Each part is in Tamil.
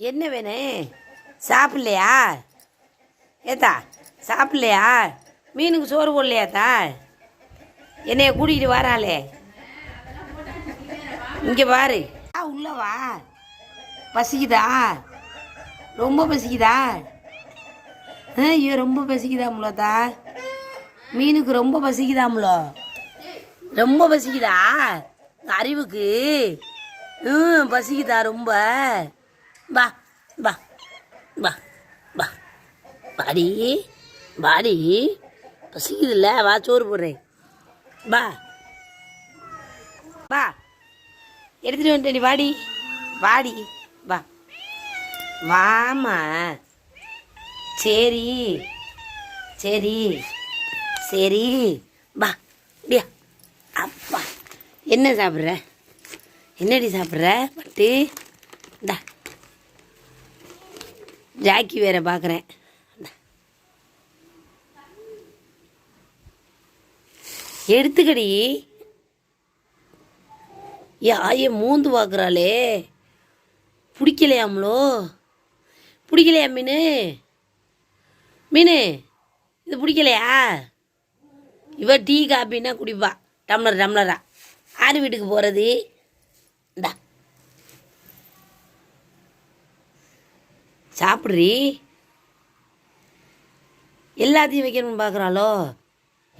என்ன வேணும் சாப்பிட்லையா? ஏத்தா சாப்பிட்லையா? மீனுக்கு சோறு போடலையாத்தா என்னைய கூட்டிகிட்டு வராளே. இங்கே பாரு. ஆ உள்ளவா பசிக்குதா? ரொம்ப பசிக்குதா? ஆ, ஐயோ ரொம்ப பசிக்குதாம்லோத்தா மீனுக்கு ரொம்ப பசிக்குதாம்லோ ரொம்ப பசிக்குதா? அறிவுக்கு? ம் பசிக்குதா ரொம்ப? வா வா வா வா. வாடி வாடி. பசிக்குதுல்ல வா சோறு போடுறேன். வா. வா. எடுத்துட்டு வந்துட்டு நீ வாடி. வாடி வா. வாமா. சரி சரி சரி. வா அப்படியா அப்பா என்ன சாப்பிட்ற? என்னடி சாப்பிட்ற? பட்டு இந்தா. ஜாக்கி வேற பார்க்குறேன் எடுத்துக்கடி. ஏ ஆய மூந்து பார்க்குறாளே பிடிக்கலையாமலோ பிடிக்கலையா மீன்? மீன் இது பிடிக்கலையா? இவ டீ காப்பின்னா குடிப்பா. டம்ளர் டம்ளரா. ஆறு வீட்டுக்கு போகிறது இந்தா. சாப்பிட்றி? எல்லாத்தையும் வைக்கணும்னு பார்க்குறாளோ?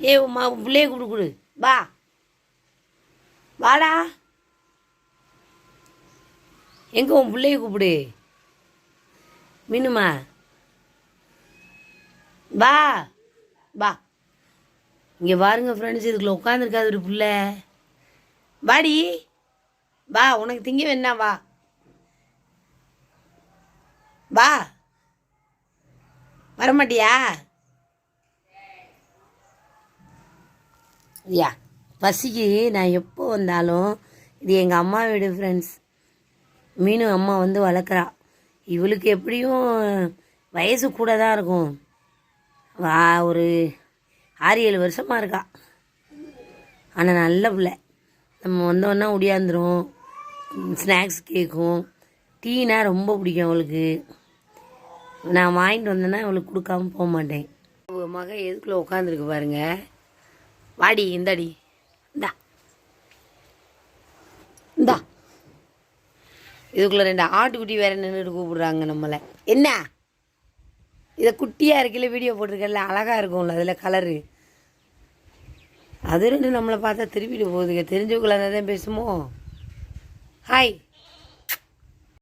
ஏ உமா பிள்ளைய கொடு கொடு. வா. வாடா. எங்கே உன் பிள்ளைய கூப்பிடு. மீனுமா. வா. வா. இங்கே பாருங்க ஃப்ரெண்ட்ஸ் இதுக்குள்ள உட்காந்துருக்காது ஒரு பிள்ளை. வாடி. வா உனக்கு திங்க வேணா வா. வா. வரமாட்டியா? யா பசிக்கு நான் எப்போ வந்தாலும் இது எங்கள் அம்மா வீடு ஃப்ரெண்ட்ஸ் மீனு அம்மா வந்து வளர்க்குறா. இவளுக்கு எப்படியும் வயசு கூட தான் இருக்கும். வா ஒரு ஆறு ஏழு வருஷமாக இருக்கா. ஆனால் நல்ல பிள்ளை. நம்ம வந்தோன்னா ஒடியாந்துரும். ஸ்நாக்ஸ் கேட்கும் டீனா ரொம்ப பிடிக்கும் அவளுக்கு. நான் வாங்கிட்டு வந்தேன்னா அவளுக்கு கொடுக்காம போக மாட்டேன். உங்கள் மக எதுக்குள்ளே உட்காந்துருக்கு பாருங்க. வாடி இந்தாடி. இந்தா. இந்தா. இதுக்குள்ளே ரெண்டு ஆட்டுக்குட்டி வேற நின்றுட்டு கூப்பிடுறாங்க நம்மளை. என்ன? இதை குட்டியாக இருக்கல வீடியோ போட்டிருக்கல அழகாக இருக்கும்ல அதில் கலரு அது ரெண்டு நம்மளை பார்த்தா திருப்பிட்டு போகுதுங்க. தெரிஞ்சவங்கள தான் பேசுமோ ஹாய்